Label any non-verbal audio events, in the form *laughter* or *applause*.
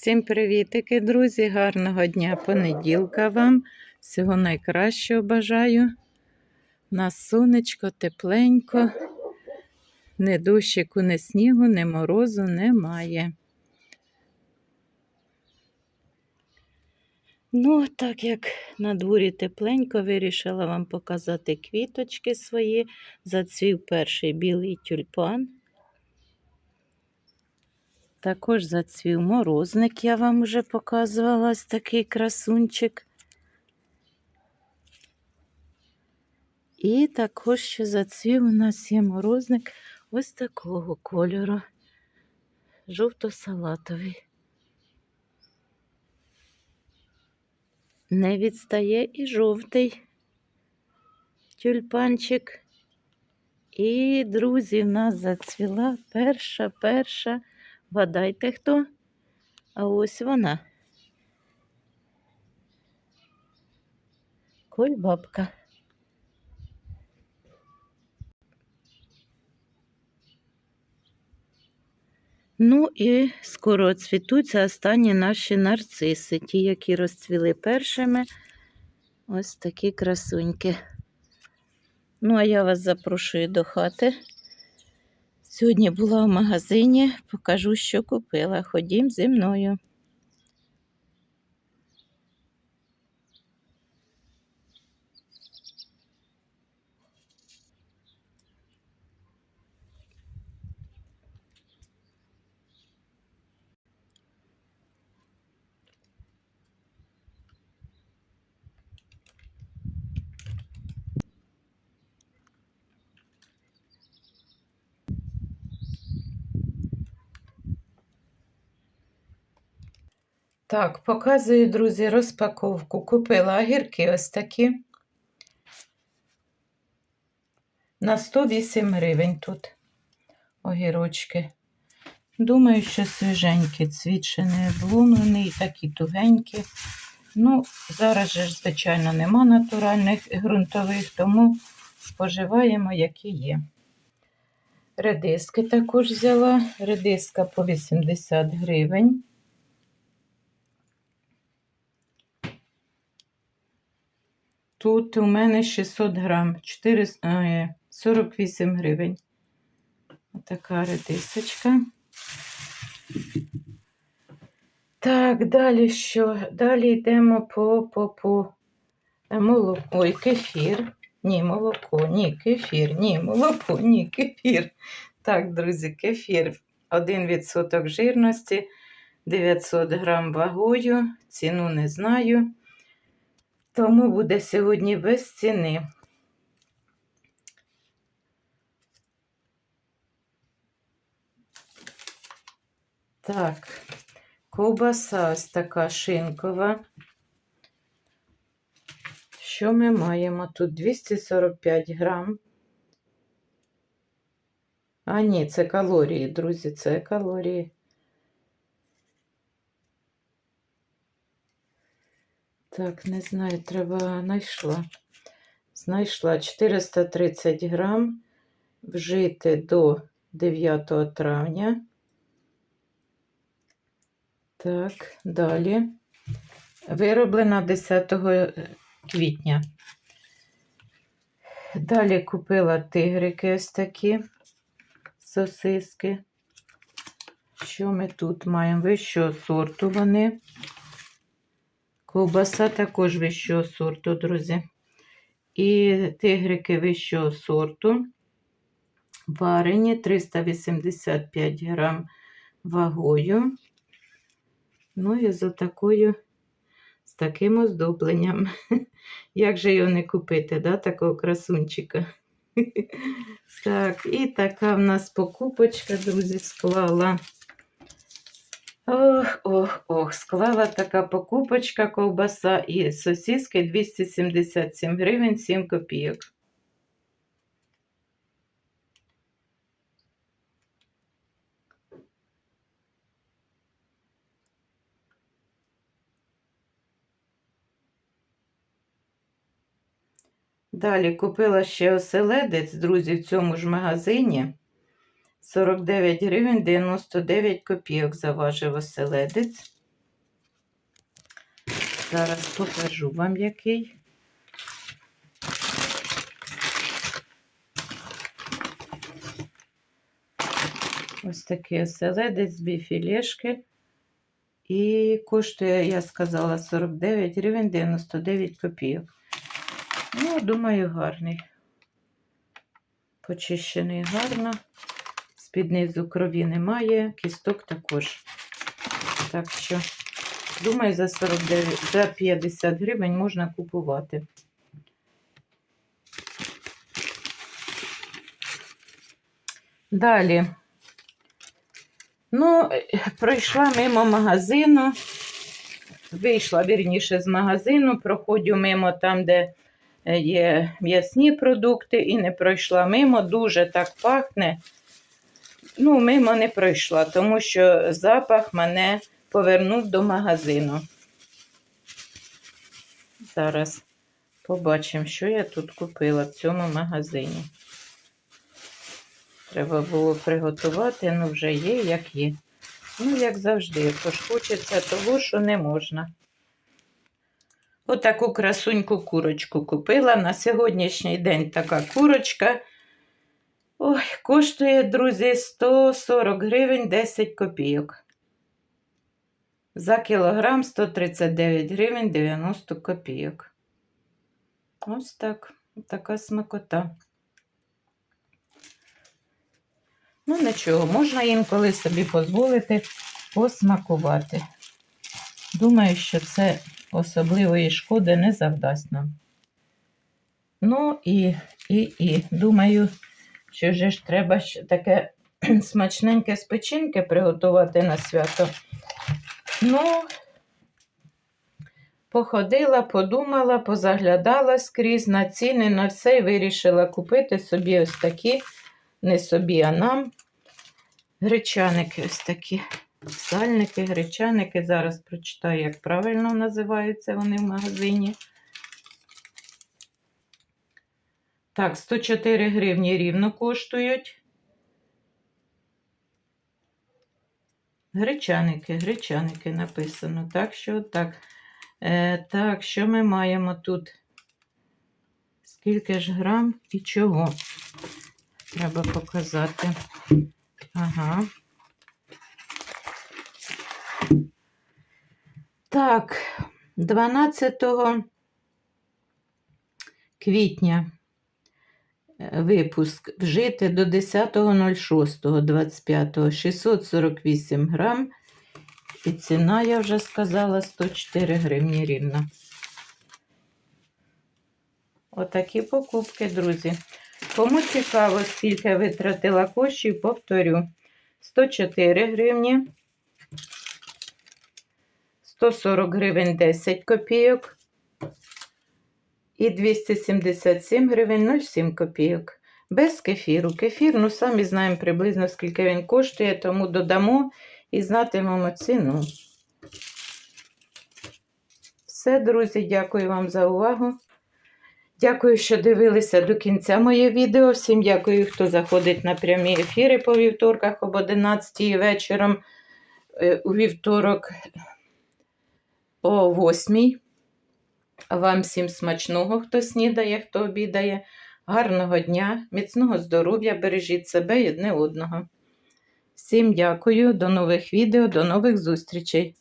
Всім привітики, друзі! Гарного дня понеділка вам. Всього найкращого бажаю. У нас сонечко, тепленько, не дощику, не снігу, не морозу немає. Ну, так як на дворі тепленько, вирішила вам показати квіточки свої. Зацвів перший білий тюльпан. Також зацвів морозник, я вам вже показувала ось такий красунчик. І також ще зацвів у нас є морозник ось такого кольору. Жовто-салатовий. Не відстає і жовтий тюльпанчик. І, друзі, в нас зацвіла перша, перша. Вгадайте хто? А ось вона. Кольбабка. Ну і скоро цвітуться останні наші нарциси, ті, які розцвіли першими. Ось такі красуньки. Ну, а я вас запрошую до хати. Сьогодні була в магазині, покажу, що купила. Ходім зі мною. Так, показую, друзі, розпаковку. Купила огірки ось такі. На 108 гривень тут огірочки. Думаю, що свіженькі, не облунений, такі тугенькі. Ну, зараз же, звичайно, нема натуральних ґрунтових, тому споживаємо, які є. Редиски також взяла. Редиска по 80 гривень. Тут у мене 600 грам, 4, е, 48 гривень. Отака редисочка. Так, далі що? Далі йдемо по, по, по е, молоко. Ой, кефір. Ні, молоко, ні, кефір, ні, молоко, ні, кефір. Так, друзі, кефір. 1% жирності, 900 грам вагою. Ціну не знаю. Тому буде сьогодні без ціни. Так, ковбаса ось така шинкова. Що ми маємо? Тут 245 грам. А, ні, це калорії, друзі, це калорії. Так, не знаю, треба знайшла. Знайшла 430 грам вжити до 9 травня. Так, далі. Вироблена 10 квітня. Далі купила тигрики ось такі сосиски. Що ми тут маємо? Вищого сорту вони. Ковбаса також вищого сорту, друзі. І тигрики вищого сорту. Варені 385 грам вагою. Ну і за такою, з таким оздобленням. *laughs* Як же його не купити, да, такого красунчика? *laughs* Так, і така в нас покупочка, друзі, склала. Ох, ох, ох, склала така покупочка ковбаса і сосиски 277 гривень 7 копійок. Далі купила ще оселедець, друзі, в цьому ж магазині. 49 гривень 99 копійок заважив оселедець. Зараз покажу вам який. Ось такий оселедець, дві філешки. І коштує, я сказала, 49 гривень 99 копійок. Ну, думаю, гарний. Почищений гарно. З-під низу крові немає, кісток також. Так що, думаю, за 49, за 50 гривень можна купувати. Далі. Ну, пройшла мимо магазину. Вийшла вірніше з магазину, проходжу мимо там, де е, є м'ясні продукти, і не пройшла мимо. Дуже так пахне. Ну, мимо не пройшла, тому що запах мене повернув до магазину. Зараз побачимо, що я тут купила в цьому магазині. Треба було приготувати, ну вже є, як є. Ну, як завжди, тож хочеться того, що не можна. Отаку красуньку курочку купила. На сьогоднішній день така курочка. Ой, коштує, друзі, 140 гривень 10 копійок. За кілограм 139 гривень 90 копійок. Ось так. Така смакота. Ну, нічого, можна інколи собі дозволити посмакувати. Думаю, що це особливої шкоди не завдасть нам. Ну і, і, і, думаю, що вже ж треба таке *clears throat* смачненьке з печінки приготувати на свято. Ну, походила, подумала, позаглядала скрізь на ціни, на все і вирішила купити собі ось такі, не собі, а нам. Гречаники ось такі. Сальники, гречаники. Зараз прочитаю, як правильно називаються вони в магазині. Так, 104 гривні рівно коштують. Гречаники, гречаники написано. Так що так. Е, так, що ми маємо тут? Скільки ж грам і чого? Треба показати. Ага. Так, 12 квітня випуск вжити до 10.06.25 648 грам. І ціна, я вже сказала, 104 гривні рівно. Отакі покупки, друзі. Кому цікаво, скільки витратила коштів, повторю. 104 гривні, 140 гривень 10 копійок і 277 гривень 07 копійок. Без кефіру. Кефір, ну, самі знаємо приблизно, скільки він коштує, тому додамо і знатимемо ціну. Все, друзі, дякую вам за увагу. Дякую, що дивилися до кінця моє відео. Всім дякую, хто заходить на прямі ефіри по вівторках об 11 вечором. Е, У вівторок о 8. Вам всім смачного, хто снідає, хто обідає. Гарного дня, міцного здоров'я, бережіть себе і одне одного. Всім дякую, до нових відео, до нових зустрічей!